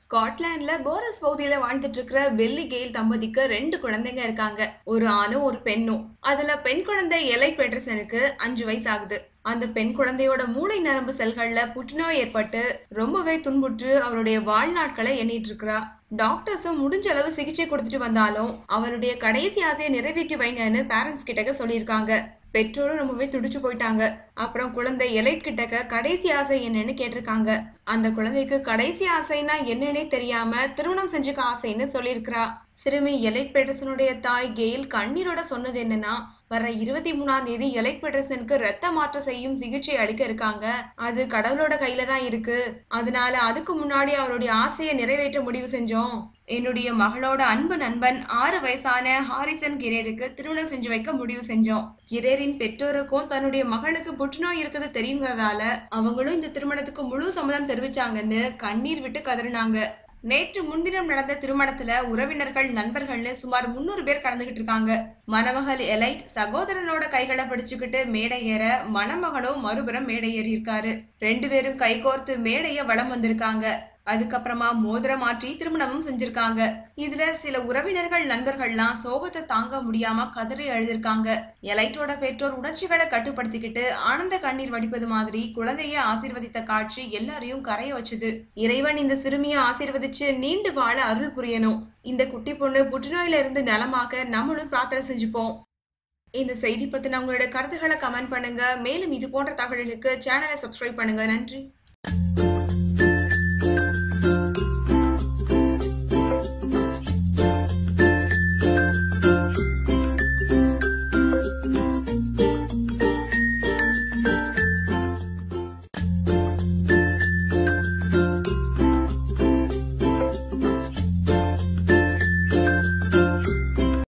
ஸ்காட்லாண்டில் porous பகுதியில வாழ்ந்துட்டு இருக்கிற பெல்லி கெயில் தம்பதிக்கு ரெண்டு குழந்தைங்க இருக்காங்க. ஒரு ஆணும் ஒரு பெண்ணும். அதுல பெண் குழந்தை எலை பெட்ரசனுக்கு அஞ்சு வயசு ஆகுது அந்த பெண் குழந்தையோட மூளை நரம்பு செல்கள்ல புற்றுநோய் ஏற்பட்டு ரொம்பவே துன்புற்று அவருடைய வாழ்நாட்களை எண்ணிட்டு இருக்கிறா டாக்டர்ஸும் முடிஞ்ச அளவு சிகிச்சை கொடுத்துட்டு வந்தாலும் அவருடைய கடைசி ஆசையை நிறைவேற்றி வைங்கன்னு பேரண்ட்ஸ் கிட்டக்க சொல்லியிருக்காங்க. பெற்றோரும் ரொம்பவே துடிச்சு போயிட்டாங்க. அப்புறம் குழந்தை எலைட் கிட்டக்க கடைசி ஆசை என்னன்னு கேட்டிருக்காங்க. அந்த குழந்தைக்கு கடைசி ஆசைனா என்னன்னே தெரியாம திருமணம் செஞ்சுக்க ஆசைன்னு சொல்லியிருக்கிறா. சிறுமி எலைட் பெட்டர்சனுடைய தாய் கெயில் கண்ணீரோட சொன்னது என்னன்னா வர இருபத்தி மூணாம் தேதி எலைட் பெட்டர்சனுக்கு ரத்த மாற்றம் செய்யும் சிகிச்சை அளிக்க இருக்காங்க. அது கடவுளோட கையில தான் இருக்கு. அதனால அதுக்கு முன்னாடி அவருடைய ஆசையை நிறைவேற்ற முடிவு செஞ்சோம். என்னுடைய மகளோட அன்பு நண்பன் ஆறு வயசான ஹாரிசன் கிரேருக்கு திருமணம் செஞ்சு வைக்க முடிவு செஞ்சோம். கிரேரின் பெற்றோருக்கும் தன்னுடைய மகளுக்கு புற்றுநோய் இருக்கிறது தெரியுங்கிறதால அவங்களும் இந்த திருமணத்துக்கு முழு சம்மதம் தெரிவிச்சாங்கன்னு கண்ணீர் விட்டு கதறினாங்க. நேற்று முன்தினம் நடந்த திருமணத்துல உறவினர்கள் நண்பர்கள்னு சுமார் முன்னூறு பேர் கலந்துகிட்டு இருக்காங்க. மணமகள் எலைட் சகோதரனோட கைகளை பிடிச்சுக்கிட்டு மேடை ஏற மணமகனும் மறுபுறம் மேடை ஏறி இருக்காரு ரெண்டு பேரும் கைகோர்த்து மேடைய வளம் வந்திருக்காங்க. அதுக்கப்புறமா மோதிரம் மாற்றி திருமணமும் செஞ்சிருக்காங்க. இதுல சில உறவினர்கள் நண்பர்கள்லாம் சோகத்தை தாங்க முடியாம கதறி எழுதிருக்காங்க எலைட்டோட பெற்றோர் உணர்ச்சிகளை கட்டுப்படுத்திக்கிட்டு ஆனந்த கண்ணீர் வடிப்பது மாதிரி குழந்தைய ஆசீர்வதித்த காட்சி எல்லாரையும் கரைய வச்சுது. இறைவன் இந்த சிறுமியை ஆசீர்வதிச்சு நீண்டு வாழ அருள் புரியணும். இந்த குட்டி பொண்ணு புற்றுநோயில இருந்து நலமாக நம்மளும் பிரார்த்தனை செஞ்சுப்போம். இந்த செய்தி பத்தின உங்களோட கருத்துக்களை கமெண்ட் பண்ணுங்க. மேலும் இது போன்ற தகவல்களுக்கு சேனலை சப்ஸ்கிரைப் பண்ணுங்க. நன்றி.